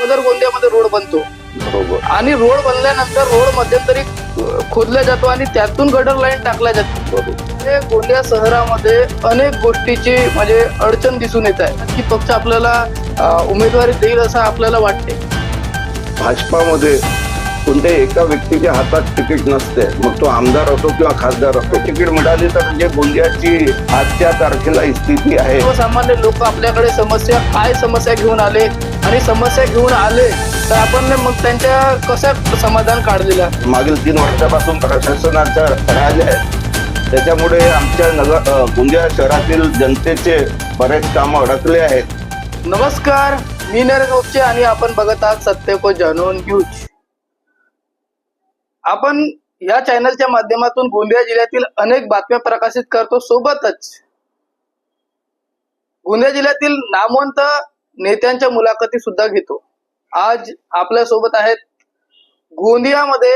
अगोदर गोंदियामध्ये रोड बनतो. आणि रोड बनल्यानंतर रोड मध्यंतरी अ, खोदला जातो आणि त्यातून गटर लाईन टाकल्या जाते हे गोंदिया शहरामध्ये अनेक गोष्टीची म्हणजे अडचण दिसून येत आहे. की पक्ष आपल्याला उमेदवारी देईल असं आपल्याला वाटते भाजपामध्ये कोणत्याही एका व्यक्तीच्या हातात तिकीट नसते. मग तो आमदार असो किंवा खासदार असो तिकीट मिळाली तर जे गोंदियाची आजच्या तारखेला स्थिती आहे. सर्वसामान्य लोक आपल्याकडे समस्या काय समस्या घेऊन आले? आणि समस्या घेऊन आले तर आपण मग त्यांच्या कशा समाधान काढलेलं मागील तीन वर्षापासून प्रशासनाचा राज आहे. त्याच्यामुळे आमच्या नगर गोंदिया शहरातील जनतेचे बरेच कामं अडकले आहेत. नमस्कार मी नरेश आणि आपण बघत आहात सत्य को जाणून न्यूज. आपण या चॅनलच्या माध्यमातून गोंदिया जिल्ह्यातील अनेक बातम्या प्रकाशित करतो. सोबतच गोंदिया जिल्ह्यातील नामवंत नेत्यांच्या मुलाखती सुद्धा घेतो. आज आपल्यासोबत आहेत गोंदियामध्ये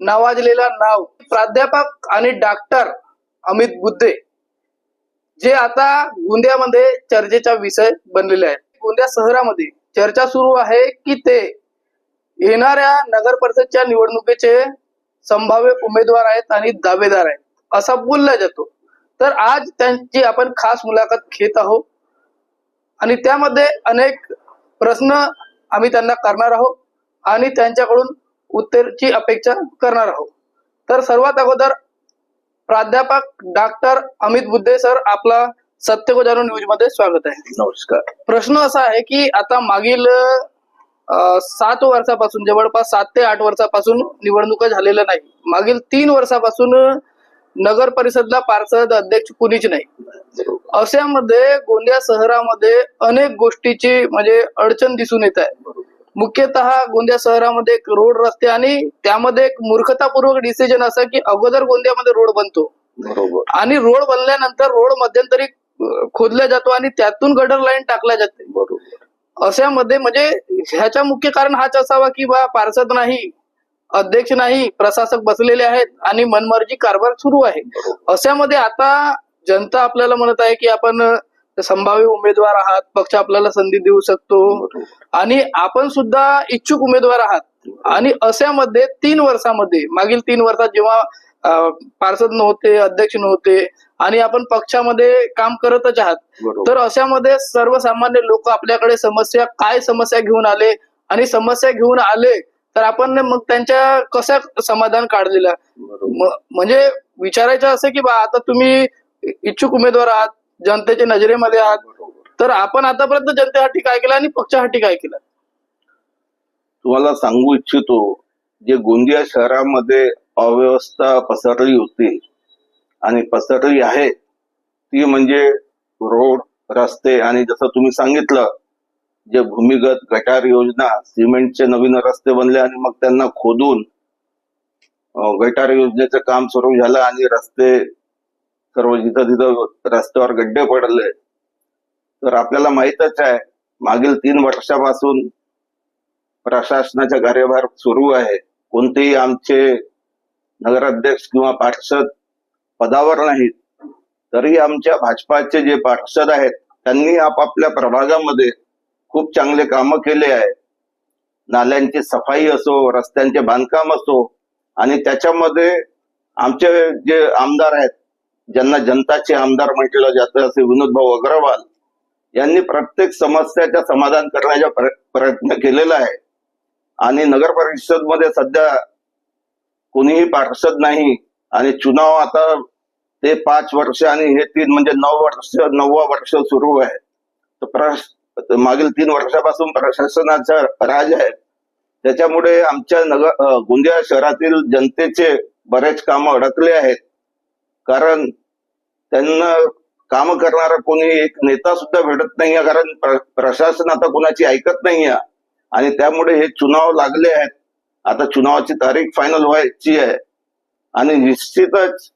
नावाजलेला नाव प्राध्यापक आणि डॉक्टर अमित बुद्धे जे आता गोंदियामध्ये चर्चेचा विषय बनलेले आहेत. गोंदिया शहरामध्ये चर्चा सुरू आहे की ते येणाऱ्या नगर परिषदच्या निवडणुकीचे संभाव्य उमेदवार आहेत आणि दावेदार आहेत असा बोलला जातो. तर आज त्यांची आपण खास मुलाखत घेत आहोत. आणि त्यामध्ये अनेक प्रश्न आम्ही त्यांना करणार आहोत आणि त्यांच्याकडून उत्तरची अपेक्षा करणार आहोत. तर सर्वात अगोदर प्राध्यापक डॉक्टर अमित बुद्धे सर आपला सत्य जाणून न्यूजमध्ये स्वागत आहे. नमस्कार. प्रश्न असा आहे की आता मागील सात वर्षापासून जवळपास सात ते आठ वर्षापासून निवडणुका झालेल्या नाही मागील तीन वर्षापासून नगर परिषदला पार्षद अध्यक्ष कुणीच नाही. अशामध्ये गोंदिया शहरामध्ये अनेक गोष्टीची म्हणजे अडचण दिसून येत आहे. मुख्यतः गोंदिया शहरामध्ये एक रोड रस्ते आणि त्यामध्ये एक मूर्खतापूर्वक डिसिजन असं की अगोदर गोंदियामध्ये रोड बनतो. बरोबर. आणि रोड बनल्यानंतर रोड मध्यंतरी खोदला जातो आणि त्यातून गटर लाईन टाकल्या जाते. बरोबर. अशामध्ये म्हणजे ह्याचा मुख्य कारण हाच असावा की बा पार्षद नाही अध्यक्ष नाही प्रशासक बसलेले आहेत आणि मनमर्जी कारभार सुरू आहे. अशामध्ये आता जनता आपल्याला म्हणत आहे की आपण संभाव्य उमेदवार आहात पक्ष आपल्याला संधी देऊ शकतो. आणि आपण सुद्धा इच्छुक उमेदवार आहात. आणि अशामध्ये तीन वर्षामध्ये मागील तीन वर्षात जेव्हा पार्षद नव्हते अध्यक्ष नव्हते आणि आपण पक्षामध्ये काम करतच आहात. तर अशामध्ये सर्वसामान्य लोक आपल्याकडे समस्या काय समस्या घेऊन आले? आणि समस्या घेऊन आले तर आपण मग त्यांच्या कशा समाधान काढलेलं? म्हणजे विचारायचं असं की बा आता तुम्ही इच्छुक उमेदवार आहात जनतेच्या नजरेमध्ये आहात. तर आपण आतापर्यंत जनतेसाठी काय केलं आणि पक्षासाठी काय केलं? तुम्हाला सांगू इच्छितो जे गोंदिया शहरामध्ये अव्यवस्था पसरली होती. आणि पसरली आहे ती म्हणजे रोड रस्ते आणि जसं तुम्ही सांगितलं जे भूमिगत गटार योजना सिमेंटचे नवीन रस्ते बनले आणि मग त्यांना खोदून गटार योजनेचं काम सुरू झालं आणि रस्ते सर्व जिथं तिथं रस्त्यावर गड्डे पडले. तर आपल्याला माहीतच आहे मागील तीन वर्षापासून प्रशासनाचा कार्यभार सुरू आहे. कोणतेही आमचे नगराध्यक्ष किंवा पार्षद पदावर नाहीत. तरी आमच्या भाजपाचे जे पार्षद आहेत त्यांनी आपापल्या प्रभागामध्ये खूप चांगले कामं केले आहे. नाल्यांची सफाई असो रस्त्यांचे बांधकाम असो आणि त्याच्यामध्ये आमचे जे आमदार आहेत ज्यांना जनताचे आमदार म्हटलं जातं असे विनोद भाऊ अग्रवाल यांनी प्रत्येक समस्याच्या समाधान करण्याचा प्रयत्न केलेला आहे. आणि नगर परिषदमध्ये सध्या कोणीही पार्षद नाही आणि चुनाव आता ते पाच वर्ष आणि हे तीन म्हणजे नऊ वर्ष नववा वर्ष सुरू आहे. तर प्रश- मागील तीन वर्षापासून प्रशासनाचा राज आहे. त्याच्यामुळे आमच्या नगर गोंदिया शहरातील जनतेचे बरेच काम अडकले आहेत. कारण त्यांना काम करणारा कोणी एक नेता सुद्धा भेटत नाही कारण प्रशासन आता कोणाची ऐकत नाही आणि त्यामुळे हे चुनाव लागले आहेत. आता चुनावाची तारीख फायनल व्हायची आहे. आणि निश्चितच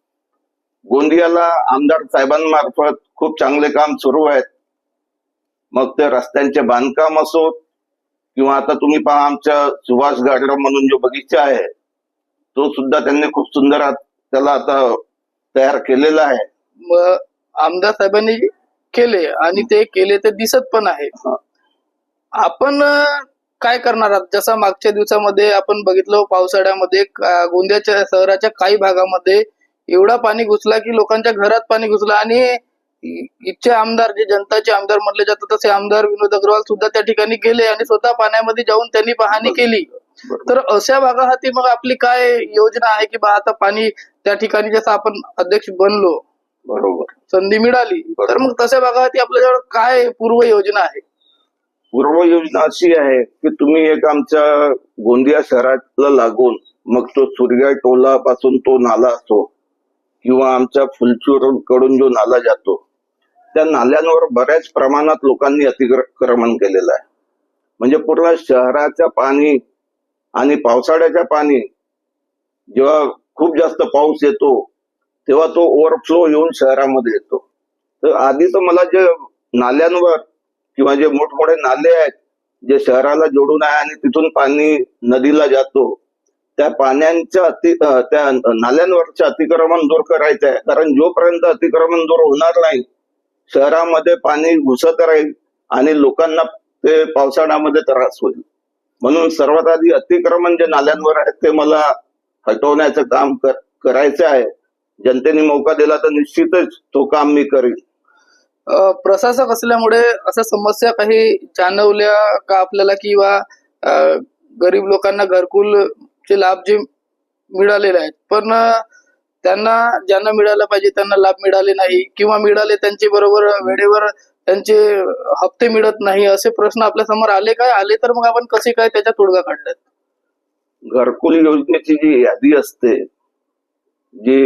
गोंदियाला आमदार साहेबांमार्फत खूप चांगले काम सुरू आहेत. मग ते रस्त्यांचे बांधकाम असो किंवा आता तुम्ही पहा आमच्या सुभाष गार्डन म्हणून जो बगीचा आहे तो सुद्धा त्यांनी खूप सुंदर त्याला आता तयार केलेला आहे. आमदार साहेबांनी केले आणि ते केले ते दिसत पण आहे. आपण काय करणार आहात? जसं मागच्या दिवसामध्ये आपण बघितलं पावसाळ्यामध्ये गोंदियाच्या शहराच्या काही भागामध्ये एवढा पाणी घुसला की लोकांच्या घरात पाणी घुसलं आणि इथचे आमदार जे जनताचे आमदार म्हटले जातात तसे आमदार विनोद अग्रवाल सुद्धा त्या ठिकाणी गेले आणि स्वतः पाण्यामध्ये जाऊन त्यांनी पाहणी केली. तर अशा भागासाठी मग आपली काय योजना आहे की बा आता पाणी त्या ठिकाणी जसं आपण अध्यक्ष बनलो बरोबर. संधी मिळाली तर मग तशा भागासाठी आपल्याजवळ काय पूर्व योजना आहे? पूर्वयोजना अशी आहे की तुम्ही एक आमच्या गोंदिया शहराला लागून मग तो सूर्या टोला पासून तो नाला असो किंवा आमच्या फुलचूरकडून जो नाला जातो त्या नाल्यांवर बऱ्याच प्रमाणात लोकांनी अतिक्रमण केलेलं आहे. म्हणजे पूर्ण शहराच्या पाणी आणि पावसाळ्याच्या पाणी जेव्हा खूप जास्त पाऊस येतो तेव्हा तो ओव्हरफ्लो येऊन शहरामध्ये येतो. तर आधी तर मला जे नाल्यांवर किंवा जे मोठमोठे नाले आहेत जे शहराला जोडून आहे आणि तिथून पाणी नदीला जातो त्या पाण्याच्या अति त्या नाल्यांवरचे अतिक्रमण दूर करायचं आहे कारण जोपर्यंत अतिक्रमण दूर होणार नाही शहरामध्ये पाणी घुसत राहील आणि लोकांना ते पावसाळ्यामध्ये त्रास होईल. म्हणून सर्वात आधी अतिक्रमण जे नाल्यांवर आहे ते मला हटवण्याचं काम कर- करायचं आहे. जनतेने मौका दिला तर निश्चितच तो काम मी करीन. प्रशासक असल्यामुळे अशा समस्या काही जाणवल्या का आपल्याला? किंवा गरीब लोकांना घरकुल चे लाभ जे मिळालेले आहेत पण त्यांना ज्यांना मिळायला पाहिजे त्यांना लाभ मिळाले नाही किंवा मिळाले त्यांचे बरोबर वेळेवर त्यांचे हप्ते मिळत नाही असे प्रश्न आपल्यासमोर आले काय? आले तर मग आपण कसे काय त्याच्या तोडगा काढल्यात घरकुल योजनेची जी यादी असते जे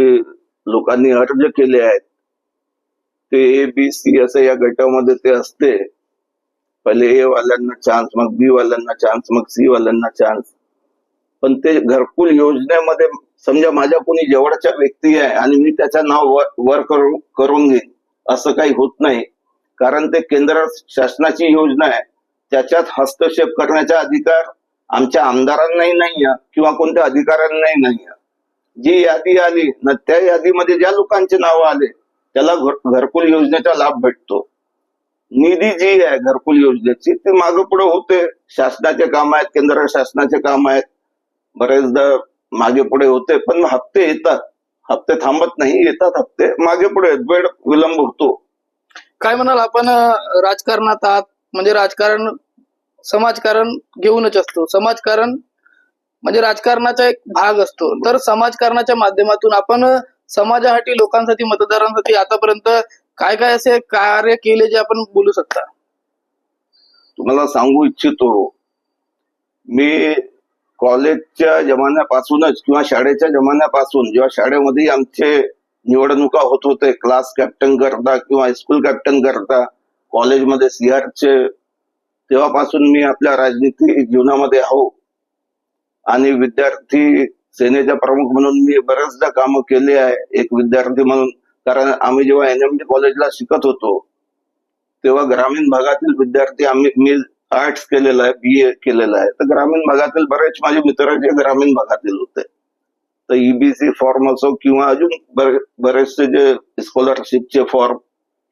लोकांनी अर्ज केले आहेत ते ए बी सी असं या गटामध्ये ते असते. पहिले ए वाल्यांना चान्स मग बी वाल्यांना चान्स मग सी वाल्यांना चान्स पण ते घरकुल योजनेमध्ये समजा माझ्या कोणी जवळच्या व्यक्ती आहे आणि मी त्याचं नाव वर करू- करून घेईन असं काही होत नाही. कारण ते केंद्र शासनाची योजना आहे. त्याच्यात हस्तक्षेप करण्याचा अधिकार आमच्या आमदारांनाही नाही आहे किंवा कोणत्या अधिकाऱ्यांनाही नाही आहे जी यादी आली ना त्या यादीमध्ये ज्या लोकांचे नाव आले त्याला घरकुल योजनेचा लाभ भेटतो. निधी जी आहे घरकुल योजनेची ती मागे पुढे होते. शासनाचे काम आहेत केंद्र शासनाचे काम आहेत. बरेचदा मागे पुढे होते पण हप्ते येतात. हप्ते थांबत नाही येतात हप्ते. मागे पुढे वेळ विलंब होतो. काय म्हणाल आपण राजकारणात आहात? म्हणजे राजकारण समाजकारण घेऊनच असतो. समाजकारण म्हणजे राजकारणाचा एक भाग असतो. तर समाजकारणाच्या माध्यमातून आपण समाजासाठी लोकांसाठी मतदारांसाठी आतापर्यंत काय काय असे कार्य केले जे आपण बोलू शकता? तुम्हाला सांगू इच्छितो मी कॉलेजच्या जमान्यापासूनच किंवा शाळेच्या जमान्यापासून जेव्हा शाळेमध्ये आमचे निवडणुका होत होते क्लास कॅप्टन करता किंवा हायस्कूल कॅप्टन करता कॉलेजमध्ये सीआरचे तेव्हापासून मी आपल्या राजनीती जीवनामध्ये आहो. आणि विद्यार्थी सेनेचा प्रमुख म्हणून मी बरेचदा कामं केले आहे एक विद्यार्थी म्हणून. कारण आम्ही जेव्हा एनएमडी कॉलेजला शिकत होतो तेव्हा ग्रामीण भागातील विद्यार्थी आम्ही मी आर्ट्स केलेलं आहे बी ए केलेलं आहे. तर ग्रामीण भागातील बरेच माझे मित्र जे ग्रामीण भागातील होते. तर ईबीसी फॉर्म असो किंवा अजून बरे- बरेचसे जे स्कॉलरशिपचे फॉर्म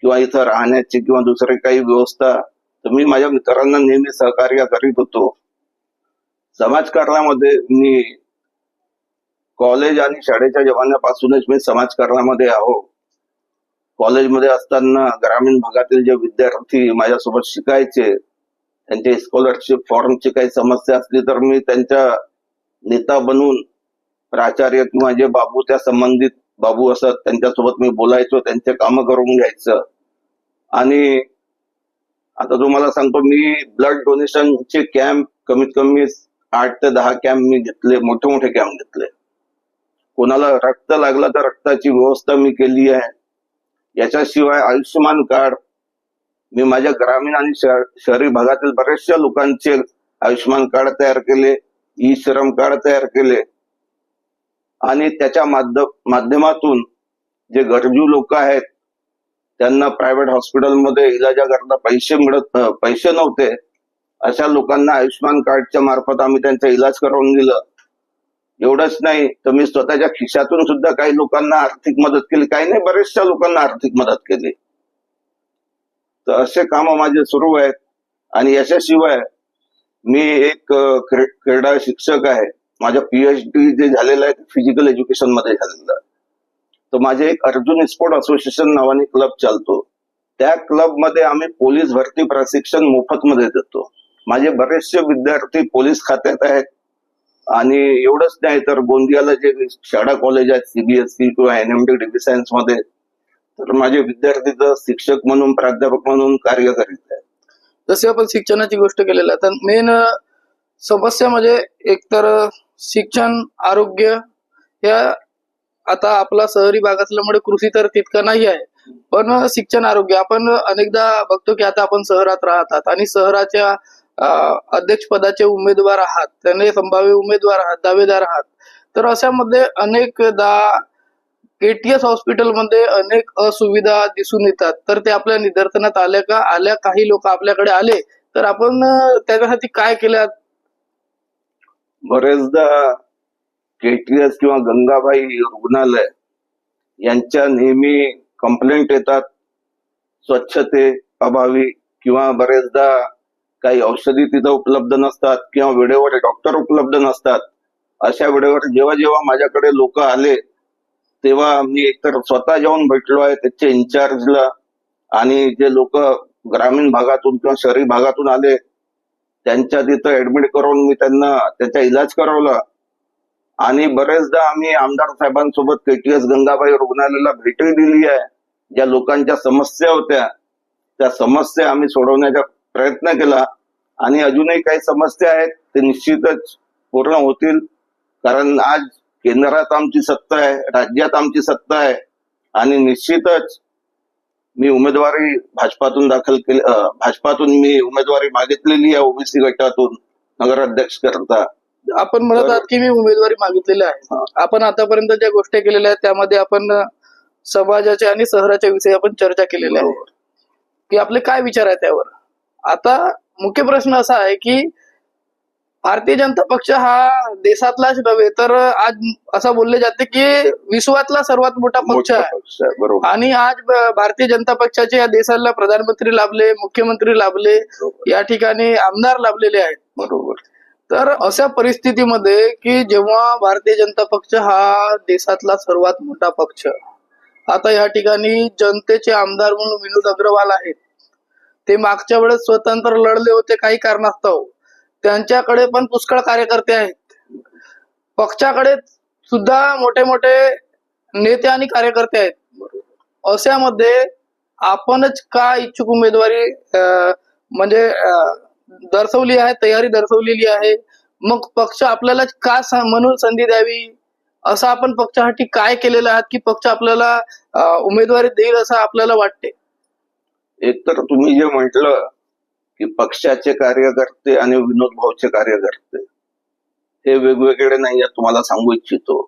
किंवा इथं राहण्याची किंवा दुसरे काही व्यवस्था तर मी माझ्या मित्रांना नेहमी सहकार्य करीत होतो. समाजकारणामध्ये मी कॉलेज आणि शाळेच्या जमान्यापासूनच मी समाजकारणामध्ये आहो. कॉलेजमध्ये असताना ग्रामीण भागातील जे विद्यार्थी माझ्यासोबत शिकायचे त्यांचे स्कॉलरशिप फॉर्मची काही समस्या असली तर मी त्यांच्या नेता बनून प्राचार्य किंवा जे बाबू त्या संबंधित बाबू असत त्यांच्यासोबत मी बोलायचो त्यांचे कामं करून घ्यायचं. आणि आता तुम्हाला सांगतो मी ब्लड डोनेशनचे कॅम्प कमीत कमी आठ ते दहा कॅम्प मी घेतले मोठे मोठे कॅम्प घेतले. कोणाला रक्त लागलं तर रक्ताची व्यवस्था मी केली आहे. याच्याशिवाय आयुष्यमान कार्ड मी माझ्या ग्रामीण आणि शहरी भागातील बऱ्याचशा लोकांचे आयुष्यमान कार्ड तयार केले ई श्रम कार्ड तयार केले. आणि त्याच्या माध्यमातून जे गरजू लोक आहेत त्यांना प्रायव्हेट हॉस्पिटलमध्ये इलाजाकरता पैसे मिळत पैसे नव्हते. अशा लोकांना आयुष्यमान कार्डच्या मार्फत आम्ही त्यांचा इलाज करून दिलं. एवढंच नाही. तर मी स्वतःच्या खिशातून सुद्धा काही लोकांना आर्थिक मदत केली. काही नाही बरेचशा लोकांना आर्थिक मदत केली. तर असे काम माझे सुरू आहेत. आणि याच्याशिवाय मी एक क्रीडा शिक्षक आहे. माझ्या पीएचडी जे झालेलं आहे फिजिकल एज्युकेशनमध्ये झालेलं आहे. तर माझे एक अर्जुन स्पोर्ट असोसिएशन नावाने क्लब चालतो. त्या क्लबमध्ये आम्ही पोलीस भरती प्रशिक्षण मोफत मध्ये देतो. माझे बरेचसे विद्यार्थी पोलीस खात्यात आहेत. आणि एवढंच नाही तर गोंदियाला जे शाळा कॉलेज आहेत सीबीएसई किंवा एनएमडी डिग्री सायन्समध्ये तर माझे विद्यार्थी तर शिक्षक म्हणून प्राध्यापक म्हणून कार्य करीत आहेत. जसे आपण शिक्षणाची गोष्ट केलेली आहे तर मेन समस्या म्हणजे एकतर शिक्षण आरोग्य या आता आपला शहरी भाग असल्यामुळे कृषी तर तितकं नाही आहे. पण शिक्षण आरोग्य आपण अनेकदा बघतो की आता आपण शहरात राहतात आणि शहराच्या अध्यक्ष पदाचे उमेदवार आहात त्याने संभाव्य उमेदवार आहात दावेदार आहात. तर अशामध्ये अनेकदा केटीएस हॉस्पिटलमध्ये अनेक असुविधा दिसून येतात. तर ते आपल्या निदर्शनात आल्या का? आल्या काही लोक आपल्याकडे आले तर आपण त्याच्यासाठी काय केल्यात बरेचदा केटीएस किंवा गंगाबाई रुग्णालय यांच्या नेहमी कंप्लेंट येतात. स्वच्छते अभावी किंवा बरेचदा काही औषधी तिथं उपलब्ध नसतात किंवा वेळेवर डॉक्टर उपलब्ध नसतात. अशा वेळेवर जेव्हा जेव्हा माझ्याकडे लोक आले तेव्हा मी एकतर स्वतः जाऊन भेटलो आहे त्याचे इन्चार्जला आणि जे लोक ग्रामीण भागातून किंवा शहरी भागातून आले त्यांच्या तिथं ऍडमिट करून मी त्यांना त्याचा इलाज करवला. आणि बरेचदा आम्ही आमदार साहेबांसोबत केटीएस गंगाबाई रुग्णालयाला भेटही दिली आहे. ज्या लोकांच्या समस्या होत्या त्या समस्या आम्ही सोडवण्याच्या प्रयत्न केला आणि अजूनही काही समस्या आहेत ते निश्चितच पूर्ण होतील. कारण आज केंद्रात आमची सत्ता आहे राज्यात आमची सत्ता आहे. आणि निश्चितच मी उमेदवारी भाजपातून दाखल केली भाजपातून मी उमेदवारी मागितलेली आहे ओबीसी गटातून नगराध्यक्ष करता आपण म्हणत आहात की मी उमेदवारी मागितलेली आहे. आपण आतापर्यंत ज्या गोष्टी केलेल्या आहेत त्यामध्ये आपण समाजाच्या आणि शहराच्या विषयी आपण चर्चा केलेल्या आहे. की आपले काय विचार आहे त्यावर? आता मुख्य प्रश्न असा आहे की भारतीय जनता पक्ष हा देशातलाच नव्हे तर आज असं बोलले जाते की विश्वातला सर्वात मोठा पक्ष आहे. बरोबर. आणि आज भारतीय जनता पक्षाचे या देशाला प्रधानमंत्री लाभले मुख्यमंत्री लाभले. या ठिकाणी आमदार लाभलेले आहेत. बरोबर. तर अशा परिस्थितीमध्ये की जेव्हा भारतीय जनता पक्ष हा देशातला सर्वात मोठा पक्ष आता या ठिकाणी जनतेचे आमदार म्हणून विनोद अग्रवाल आहेत. ते मागच्या वेळेस स्वतंत्र लढले होते काही कारणास्तव. त्यांच्याकडे पण पुष्कळ कार्यकर्ते आहेत. पक्षाकडे सुद्धा मोठे मोठे नेते आणि कार्यकर्ते आहेत. अशामध्ये आपणच का इच्छुक उमेदवारी अं, म्हणजे दर्शवली आहे तयारी दर्शवलेली आहे? मग पक्ष आपल्याला का म्हणून संधी द्यावी? असं आपण पक्षासाठी काय केलेलं आहात की पक्ष आपल्याला उमेदवारी देईल असं आपल्याला वाटते? एक तर तुम्ही जे म्हटलं की पक्षाचे कार्यकर्ते आणि विनोद भाऊचे कार्यकर्ते हे वेगवेगळे नाही तुम्हाला सांगू इच्छितो.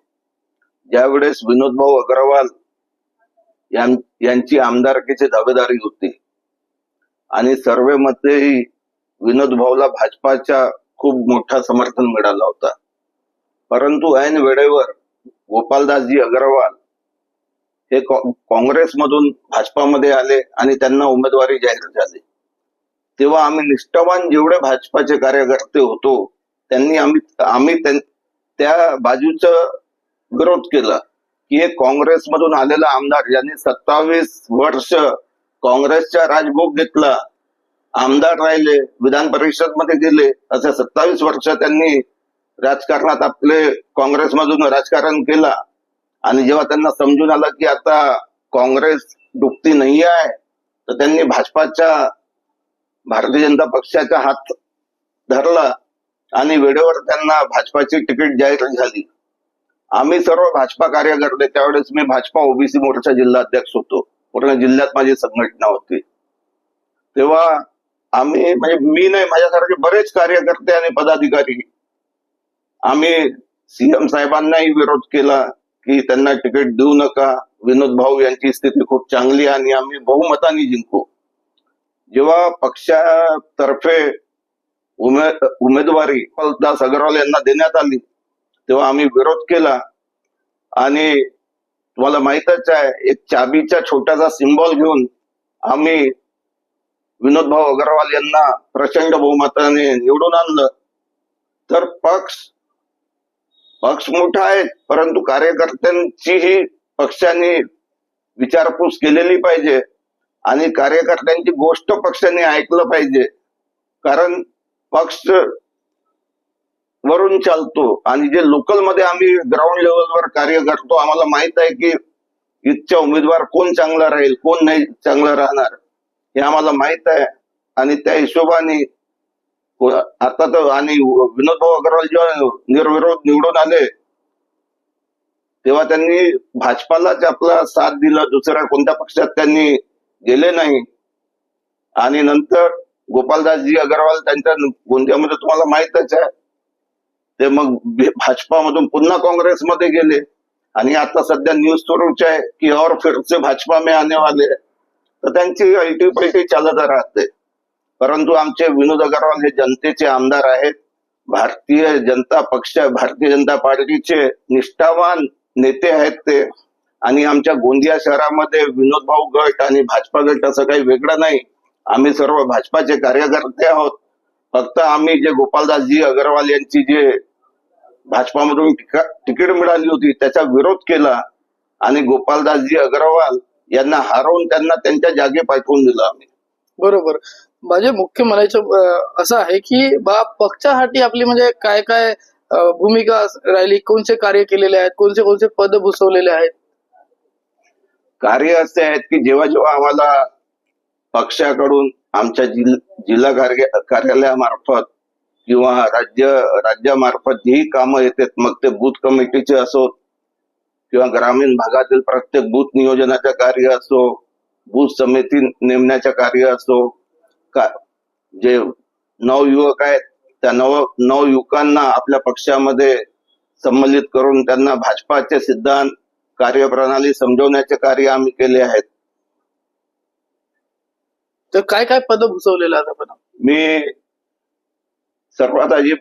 ज्यावेळेस विनोद भाऊ अग्रवाल यांची आमदारकीची दावेदारी होती आणि सर्वे मध्येही विनोद भाऊला भाजपाच्या खूप मोठा समर्थन मिळाला होता. परंतु ऐन वेळेवर गोपालदासजी अग्रवाल हे काँग्रेसमधून भाजपामध्ये आले आणि त्यांना उमेदवारी जाहीर झाली. तेव्हा आम्ही निष्ठावान जेवढे भाजपाचे कार्यकर्ते होतो त्यांनी आम्ही आम्ही त्या बाजूचा विरोध केला की एक काँग्रेसमधून आलेला आमदार ज्यांनी सत्तावीस वर्ष काँग्रेसचा राजभोग घेतला आमदार राहिले विधान परिषदमध्ये गेले असे सत्तावीस वर्ष त्यांनी राजकारणात आपले काँग्रेसमधून राजकारण केला. आणि जेव्हा त्यांना समजून आलं की आता काँग्रेस डुबती नाही आहे तर त्यांनी भाजपाच्या भारतीय जनता पक्षाचा हात धरला आणि वेळेवर त्यांना भाजपाची तिकीट जाहीर झाली. आम्ही सर्व भाजपा कार्यकर्ते त्यावेळेस मी भाजपा ओबीसी मोर्चा जिल्हाध्यक्ष होतो. पूर्ण जिल्ह्यात माझी संघटना होती. तेव्हा आम्ही म्हणजे मी नाही माझ्यासारखे बरेच कार्यकर्ते आणि पदाधिकारी. आम्ही सीएम साहेबांनाही विरोध केला. की त्यांना तिकीट देऊ नका. विनोद भाऊ यांची स्थिती खूप चांगली आणि आम्ही बहुमताने जिंकू. जेव्हा पक्षातर्फे उमे उमेदवारी दास अग्रवाल यांना देण्यात आली तेव्हा आम्ही विरोध केला. आणि तुम्हाला माहितच आहे एक चाबीचा छोटासा सिम्बॉल घेऊन आम्ही विनोद भाऊ अग्रवाल यांना प्रचंड बहुमताने निवडून आणलं. तर पक्ष पक्ष मोठा आहे परंतु कार्यकर्त्यांचीही पक्षाने विचारपूस केलेली पाहिजे आणि कार्यकर्त्यांची गोष्ट पक्षाने ऐकलं पाहिजे. कारण पक्ष वरून चालतो आणि जे लोकलमध्ये आम्ही ग्राउंड लेवलवर कार्य करतो आम्हाला माहीत आहे की इथच्या उमेदवार कोण चांगला राहील कोण नाही चांगला राहणार हे आम्हाला माहीत आहे. आणि त्या हिशोबाने आता तर आणि विनोद भाऊ अग्रवाल जेव्हा निर्विरोध निवडून आले तेव्हा त्यांनी भाजपालाच आपला साथ दिला दुसऱ्या कोणत्या पक्षात त्यांनी गेले नाही. आणि नंतर गोपालदासजी अग्रवाल त्यांच्या गोंदियामध्ये तुम्हाला माहितच आहे. ते मग भाजपामधून पुन्हा काँग्रेसमध्ये गेले. आणि आता सध्या न्यूज सुरूच आहे की और फिरचे भाजपा मे आने वाले. तर त्यांची अल्टी पलटी चालत राहते. परंतु आमचे विनोद अगरवाल हे जनतेचे आमदार आहेत. भारतीय जनता पक्ष भारतीय जनता पार्टीचे निष्ठावान नेते आहेत ते. आणि आमच्या गोंदिया शहरामध्ये विनोद भाऊ गट आणि भाजपा गट असं काही वेगळं नाही. आम्ही सर्व भाजपाचे कार्यकर्ते आहोत. फक्त आम्ही जे गोपालदासजी अग्रवाल यांची जे भाजपामधून तिकीट मिळाली होती त्याचा विरोध केला आणि गोपालदासजी अग्रवाल यांना हरवून त्यांना त्यांच्या जागे पाठवून दिलं आम्ही. बरोबर. माझे मुख्य म्हणायचं असं आहे की बा पक्षासाठी आपली म्हणजे काय काय भूमिका राहिली कोणते कार्य केलेले आहेत कोणते कोणते पद भुसवलेले आहेत? कार्य असे आहेत की जेव्हा जेव्हा आम्हाला पक्षाकडून आमच्या जिल- जिल्हा कार्य कार्यालयामार्फत किंवा राज्य राज्यामार्फत जी कामं येतात मग ते बूथ कमिटीचे असो किंवा ग्रामीण भागातील प्रत्येक बूथ नियोजनाचे कार्य असो बूथ समिती नेमण्याचे कार्य असो का जे नवयुवक आहेत त्या नव नवयुवकांना आपल्या पक्षामध्ये संमलित करून त्यांना भाजपाचे सिद्धांत कार्यप्रणाली समजवण्याचे कार्य आम्ही केले आहेत. तर काय काय पद भूसवलेले आपण? मी सर्वात आधी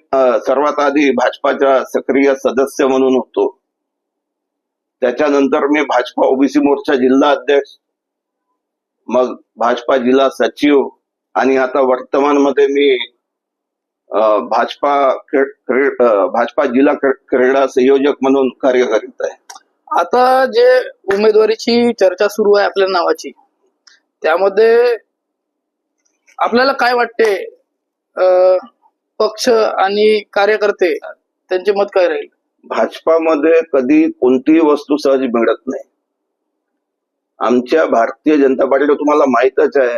सर्वात आधी भाजपाचा सक्रिय सदस्य म्हणून होतो. त्याच्यानंतर मी भाजपा ओबीसी मोर्चा जिल्हा अध्यक्ष मग भाजपा जिल्हा सचिव आणि आता वर्तमानमध्ये मी भाजपा भाजपा जिल्हा क्री- क्रीडा संयोजक म्हणून कार्य करीत आहे. आता जे उमेदवारीची चर्चा सुरू आहे आपल्या नावाची त्यामध्ये आपल्याला काय वाटते? पक्ष आणि कार्यकर्ते त्यांचे मत काय राहील? भाजपामध्ये कधी कोणतीही वस्तू सहज मिळत नाही. आमच्या भारतीय जनता पार्टीला तुम्हाला माहितच आहे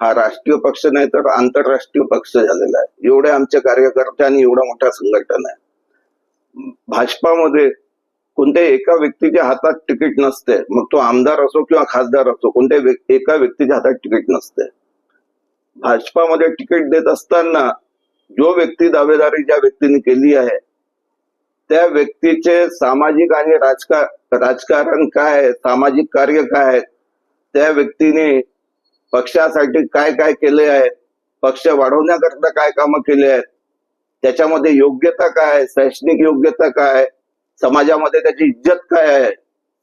हा राष्ट्रीय पक्ष नाही तर आंतरराष्ट्रीय पक्ष झालेला आहे. एवढे आमचे कार्यकर्ते आणि एवढा मोठा संघटन आहे. भाजपामध्ये कोणत्याही एका व्यक्तीच्या हातात तिकीट नसते. मग तो आमदार असो किंवा खासदार असो कोणत्याही एका व्यक्तीच्या हातात तिकीट नसते. भाजपामध्ये तिकीट देत असताना जो व्यक्ती दावेदारी ज्या व्यक्तीने केली आहे त्या व्यक्तीचे सामाजिक आणि राजका राजकारण काय आहे सामाजिक कार्य काय आहे त्या व्यक्तीने पक्षासाठी काय काय केले आहे पक्ष वाढवण्याकरता काय कामं केले आहेत? त्याच्यामध्ये योग्यता काय आहे? शैक्षणिक योग्यता काय समाजामध्ये त्याची इज्जत काय आहे?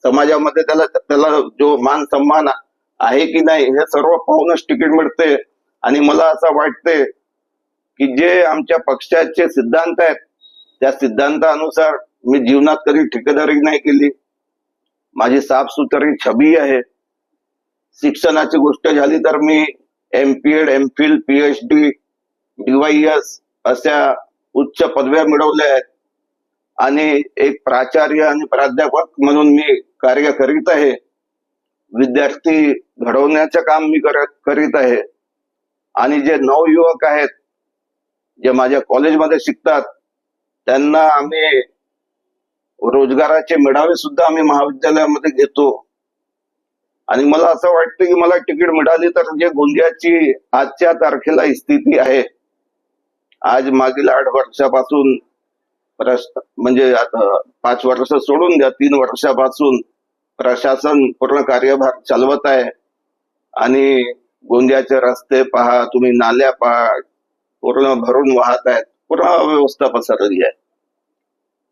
समाजामध्ये त्याला त्याला जो मान सन्मान आहे की नाही हे सर्व पाहूनच तिकीट मिळते. आणि मला असं वाटते की जे आमच्या पक्षाचे सिद्धांत आहेत त्या सिद्धांतानुसार मी जीवनात कधी ठेकेदारी नाही केली. माझी साफसुथरी छबी आहे. शिक्षणाची गोष्ट झाली तर मी M P Ed M Phil Ph D DYS अशा उच्च पदव्या मिळवल्या आहेत. आणि एक प्राचार्य आणि प्राध्यापक म्हणून मी कार्य करीत आहे. विद्यार्थी घडवण्याचं काम मी करत करीत आहे. आणि जे नवयुवक आहेत जे माझ्या कॉलेजमध्ये शिकतात त्यांना आम्ही रोजगाराचे मेळावे सुद्धा आम्ही महाविद्यालयामध्ये घेतो. आणि मला असं वाटतं की मला तिकीट मिळाली तर जे गोंदियाची आजच्या तारखेला स्थिती आहे आज मागील आठ वर्षापासून म्हणजे आता पाच वर्ष सोडून द्या तीन वर्षापासून प्रशासन पूर्ण कार्यभार चालवत आहे. आणि गोंदियाचे रस्ते पहा तुम्ही नाल्या पहा पूर्ण भरून वाहत आहेत पूर्ण व्यवस्था पसरली आहे.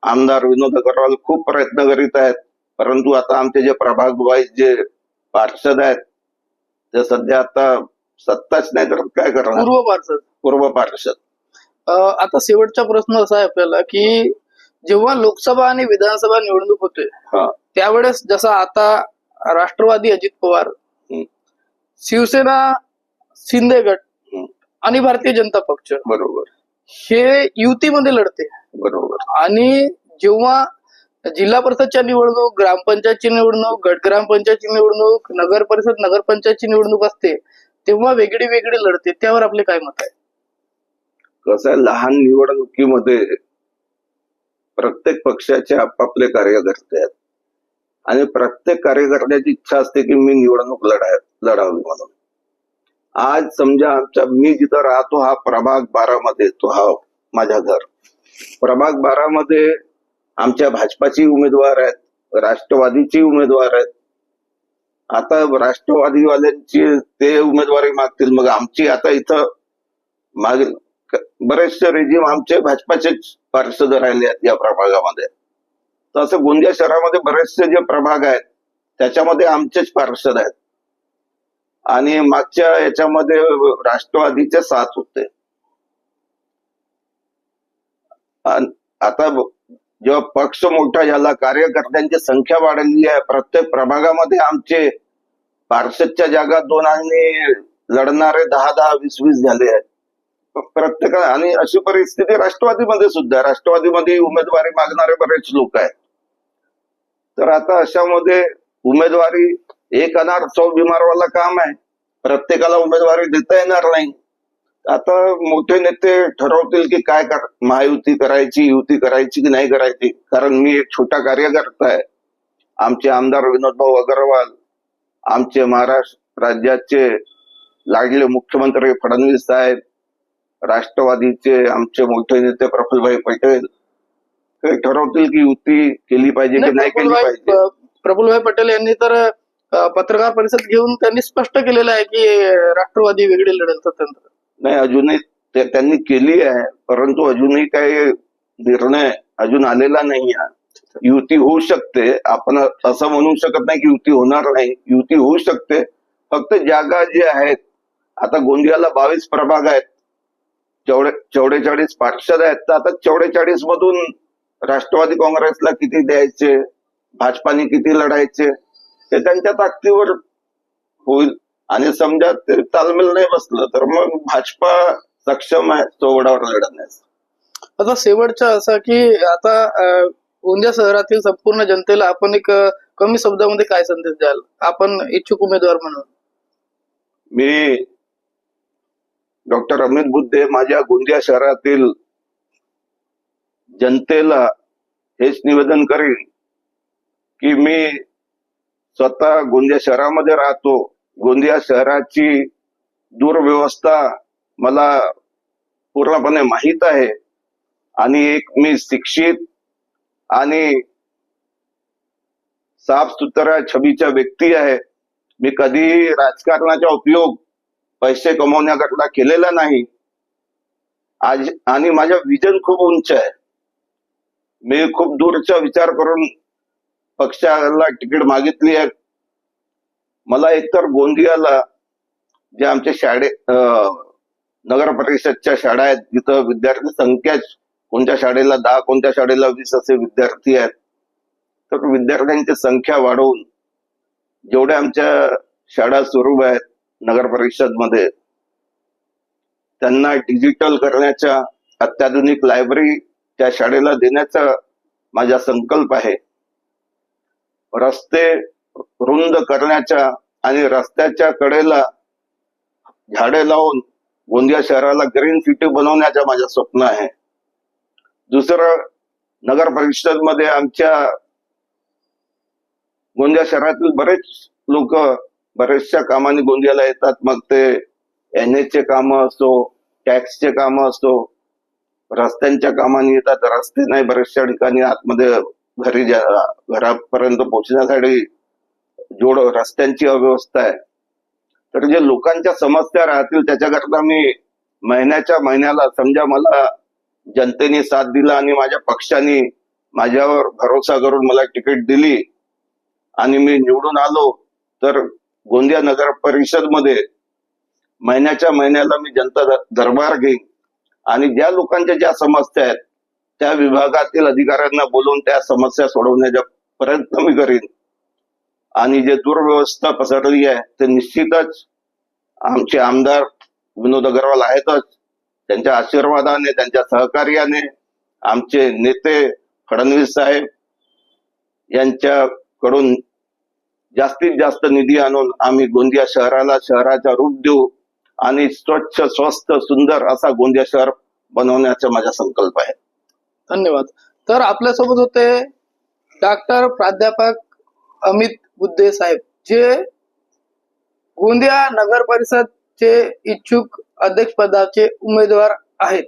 आमदार विनोद अग्रवाल खूप प्रयत्न करीत आहेत परंतु आता आमचे जे प्रभाग वाईज जे पार्षद आहेत. ते सध्या आता सत्ताच नाही तर काय करणार? पूर्व पार्षद. पूर्व पार्षद. अं, आता शेवटचा प्रश्न असा आहे आपल्याला की जेव्हा लोकसभा आणि विधानसभा निवडणूक होते हा. त्यावेळेस जसा आता राष्ट्रवादी अजित पवार हम्म, शिवसेना शिंदे गट हम्म, आणि भारतीय जनता पक्ष बरोबर. हे युतीमध्ये लढते. बरोबर. आणि जेव्हा जिल्हा परिषदच्या निवडणूक ग्रामपंचायतची निवडणूक गट ग्रामपंचायतची निवडणूक नगर परिषद नगरपंचायतची निवडणूक असते तेव्हा वेगळी वेगळी लढते त्यावर आपले काय मत आहे? कसं आहे लहान निवडणुकीमध्ये प्रत्येक पक्षाचे आपापले कार्यकर्ते आहेत. आणि प्रत्येक कार्यकर्त्याची इच्छा असते की मी निवडणूक लढाय लढावी म्हणून. आज समजा आमच्या मी जिथं राहतो हा प्रभाग बारा मध्ये हा माझ्या घर. प्रभाग बारा मध्ये आमच्या भाजपाची उमेदवार आहेत राष्ट्रवादीची उमेदवार आहेत. आता राष्ट्रवादीवाल्यांची ते उमेदवारी मागतील. मग आमची आता इथं मागील बरेचसे रेजिम आमचे भाजपाचेच पार्षद राहिले आहेत या प्रभागामध्ये. तर असं गोंदिया शहरामध्ये बरेचसे जे प्रभाग आहेत त्याच्यामध्ये आमचेच पार्षद आहेत. आणि मागच्या याच्यामध्ये राष्ट्रवादीचे साथ होते. आता जेव्हा पक्ष मोठा झाला कार्यकर्त्यांची संख्या वाढली आहे प्रत्येक प्रभागामध्ये आमचे पार्षदच्या जागा दोन आणि लढणारे दहा दहा वीस वीस झाले आहेत. प्रत्येक आणि अशी परिस्थिती राष्ट्रवादीमध्ये सुद्धा राष्ट्रवादीमध्ये उमेदवारी मागणारे बरेच लोक आहेत. तर आता अशामध्ये उमेदवारी एक अनार सौ बिमारवाला काम आहे. प्रत्येकाला उमेदवारी देता येणार नाही. आता मोठे नेते ठरवतील की काय कर महायुती करायची युती करायची की नाही करायची? कारण मी एक छोटा कार्यकर्ता आहे. आमचे आमदार विनोद भाऊ अग्रवाल आमचे महाराष्ट्र राज्याचे लाडले मुख्यमंत्री फडणवीस साहेब राष्ट्रवादीचे आमचे मोठे नेते प्रफुल्लभाई पटेल ते ठरवतील की युती केली पाहिजे की नाही केली पाहिजे. प्रफुल्लभाई पटेल यांनी तर पत्रकार परिषद घेऊन त्यांनी स्पष्ट केलेलं आहे की राष्ट्रवादी वेगळी लढेल स्वतंत्र. नाही अजूनही त्यांनी केली आहे परंतु अजूनही काही निर्णय अजून आलेला नाही आहे. युती होऊ शकते आपण असं म्हणू शकत नाही की युती होणार नाही. युती होऊ शकते फक्त जागा जे आहेत आता गोंदियाला बावीस प्रभाग आहेत. चौडे चौडेचाळीस पार्षद आहेत. तर आता चौडेचाळीस मधून राष्ट्रवादी काँग्रेसला किती द्यायचे? भाजपाने किती लढायचे? ते त्यांच्या ताकदीवर होईल. आणि समजा ते तालमेल नाही बसलं तर मग भाजपा सक्षम आहे चौघडावर लढण्यास आता शेवटचं असं की आता गोंदिया शहरातील संपूर्ण जनतेला आपण एक कमी शब्दामध्ये काय संदेश द्याल? आपण इच्छुक उमेदवार म्हणून. मी डॉक्टर अमित बुद्धे माझ्या गोंदिया शहरातील जनतेला हेच निवेदन करीन की मी स्वतः गोंदिया शहरामध्ये राहतो. गोंदिया शहराची दुर्व्यवस्था मला पूर्णपणे माहीत आहे. आणि एक मी शिक्षित आणि साफ सुथरा छबीच्या व्यक्ती आहे. मी कधीही राजकारणाचा उपयोग पैसे कमवण्याकरता केलेला नाही. आज आणि माझं विजन खूप उंच आहे. मी खूप दूरचा विचार करून पक्षाला तिकीट मागितली आहे. मला एकतर गोंदियाला जे आमच्या शाळे अं, नगर परिषदच्या शाळा आहेत जिथं विद्यार्थी संख्या कोणत्या शाळेला दहा कोणत्या शाळेला वीस असे विद्यार्थी आहेत तर विद्यार्थ्यांची संख्या वाढवून जेवढ्या आमच्या शाळा सुरू आहेत नगर परिषदमध्ये त्यांना डिजिटल करण्याच्या अत्याधुनिक लायब्ररी त्या शाळेला देण्याचा माझा संकल्प आहे. रस्ते रुंद करण्याच्या आणि रस्त्याच्या कडेला झाडे लावून गोंदिया शहराला ग्रीन सिटी बनवण्याचं माझं स्वप्न आहे. दुसरं नगर परिषदमध्ये आमच्या गोंदिया शहरातील बरेच लोक बरेचशा कामाने गोंदियाला येतात. मग ते एन चे काम असो टॅक्सचे काम असो रस्त्यांच्या कामाने येतात. रस्ते नाही बरेचशा ठिकाणी आतमध्ये घरी जा- घरापर्यंत पोहोचण्यासाठी जोड रस्त्यांची अव्यवस्था आहे. तर जे लोकांच्या समस्या राहतील त्याच्याकरता मी महिन्याच्या महिन्याला समजा मला जनतेने साथ दिला आणि माझ्या पक्षाने माझ्यावर भरोसा करून मला तिकीट दिली आणि मी निवडून आलो तर गोंदिया नगर परिषदमध्ये महिन्याच्या महिन्याला मी जनता दरबार घेईन. आणि ज्या लोकांच्या ज्या समस्या आहेत त्या विभागातील अधिकाऱ्यांना बोलून त्या समस्या सोडवण्याचा प्रयत्न मी करीन. आणि जे दुर्व्यवस्था पसरली आहे ते निश्चितच आमचे आमदार विनोद अग्रवाल आहेतच. त्यांच्या आशीर्वादाने त्यांच्या सहकार्याने आमचे नेते फडणवीस साहेब यांच्याकडून जास्तीत जास्त निधी आणून आम्ही गोंदिया शहराला शहराचा रूप देऊ आणि स्वच्छ स्वस्त सुंदर असा गोंदिया शहर बनवण्याचा माझा संकल्प आहे. धन्यवाद. तर आपल्यासोबत होते डॉक्टर प्राध्यापक अमित बुद्धे साहेब जे गोंदिया नगर परिषदचे इच्छुक अध्यक्ष पदाचे उमेदवार आहेत.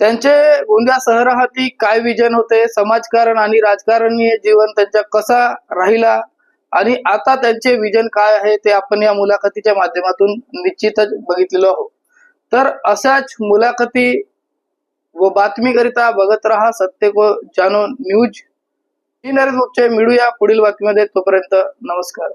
त्यांचे गोंदिया शहरासाठी काय विजन होते? समाजकारण आणि राजकारणीय जीवन त्यांचा कसा राहिला? आणि आता त्यांचे विजन काय आहे ते आपण या मुलाखतीच्या माध्यमातून निश्चितच बघितलेलो आहोत. तर अशाच मुलाखती व बातमीकरिता बघत रहा सत्य को जाणून न्यूज. मिळूया पुढील बातमीमध्ये. तोपर्यंत नमस्कार.